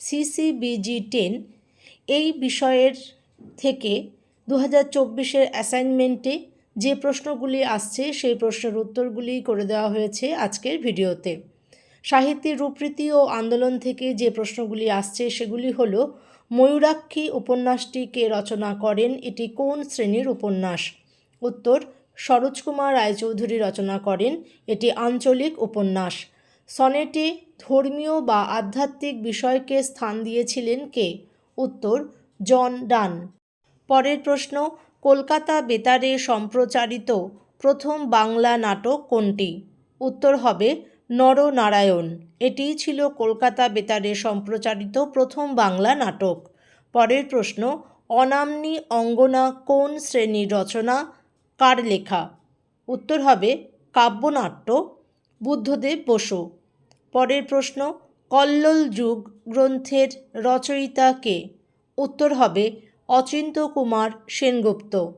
CCBG ten এই বিষয়ের থেকে দু হাজার চব্বিশের অ্যাসাইনমেন্টে যে প্রশ্নগুলি আসছে সেই প্রশ্নের উত্তরগুলি করে দেওয়া হয়েছে আজকের ভিডিওতে। সাহিত্যের রূপরীতি ও আন্দোলন থেকে যে প্রশ্নগুলি আসছে সেগুলি হল, ময়ূরাক্ষী উপন্যাসটি কে রচনা করেন এটি কোন শ্রেণির উপন্যাস? উত্তর, সরোজকুমার রায়চৌধুরী রচনা করেন এটি আঞ্চলিক উপন্যাস। সনেটে ধর্মীয় বা আধ্যাত্মিক বিষয়কে স্থান দিয়েছিলেন কে? উত্তর, জন ডান। পরের প্রশ্ন, কলকাতা বেতারে সম্প্রচারিত প্রথম বাংলা নাটক কোনটি? উত্তর হবে, নরনারায়ণ। এটিই ছিল কলকাতা বেতারে সম্প্রচারিত প্রথম বাংলা নাটক। পরের প্রশ্ন, অনামনি অঙ্গনা কোন শ্রেণির রচনা? কার লেখা? উত্তর হবে, কাব্যনাট্য। বুদ্ধদেব বসু। পরের প্রশ্ন, কল্লোল যুগ গ্রন্থের রচয়িতা কে? উত্তর হবে অচিন্ত কুমার সেনগুপ্ত।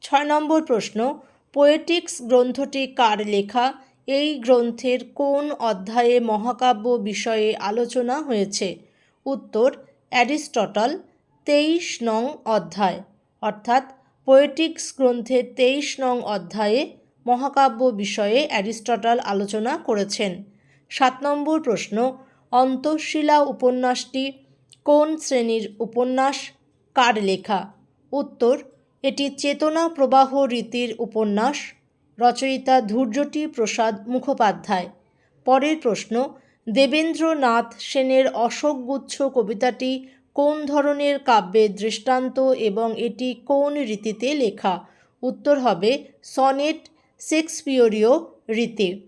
ছয় নম্বর প্রশ্ন, পোয়েটিক্স গ্রন্থটি কার লেখা? এই গ্রন্থের কোন অধ্যায়ে মহাকাব্য বিষয়ে আলোচনা হয়েছে? উত্তর, অ্যারিস্টটল, তেইশ নং অধ্যায়। অর্থাৎ, পোয়েটিক্স গ্রন্থের তেইশ নং অধ্যায়ে মহাকাব্য বিষয়ে অ্যারিস্টটল আলোচনা করেছেন। সাত নম্বর প্রশ্ন, অন্তঃশিলা উপন্যাসটি কোন শ্রেণির উপন্যাস? কার লেখা? উত্তর, এটি চেতনা প্রবাহ রীতির উপন্যাস। রচয়িতা ধূর্যটি প্রসাদ মুখোপাধ্যায়। পরের প্রশ্ন, দেবেন্দ্রনাথ সেনের অশোকগুচ্ছ কবিতাটি কোন ধরনের কাব্যের দৃষ্টান্ত এবং এটি কোন রীতিতে লেখা? উত্তর হবে, সনেট শেক্সপিয়রীয় রীতি।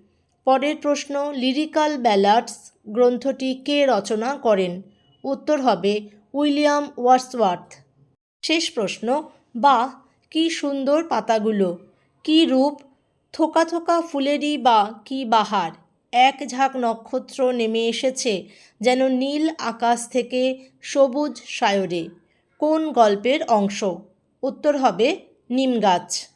পরের প্রশ্ন লিরিক্যাল ব্যালাডস গ্রন্থটি কে রচনা করেন? উত্তর হবে উইলিয়াম ওয়ার্সওয়ার্থ। শেষ প্রশ্ন বা কি সুন্দর পাতাগুলো। কি রূপ, থোকা থোকা ফুলেরই বা কি বাহার? এক ঝাঁক নক্ষত্র নেমে এসেছে যেন নীল আকাশ থেকে সবুজ সায়রে। কোন গল্পের অংশ? উত্তর হবে নিম গাছ।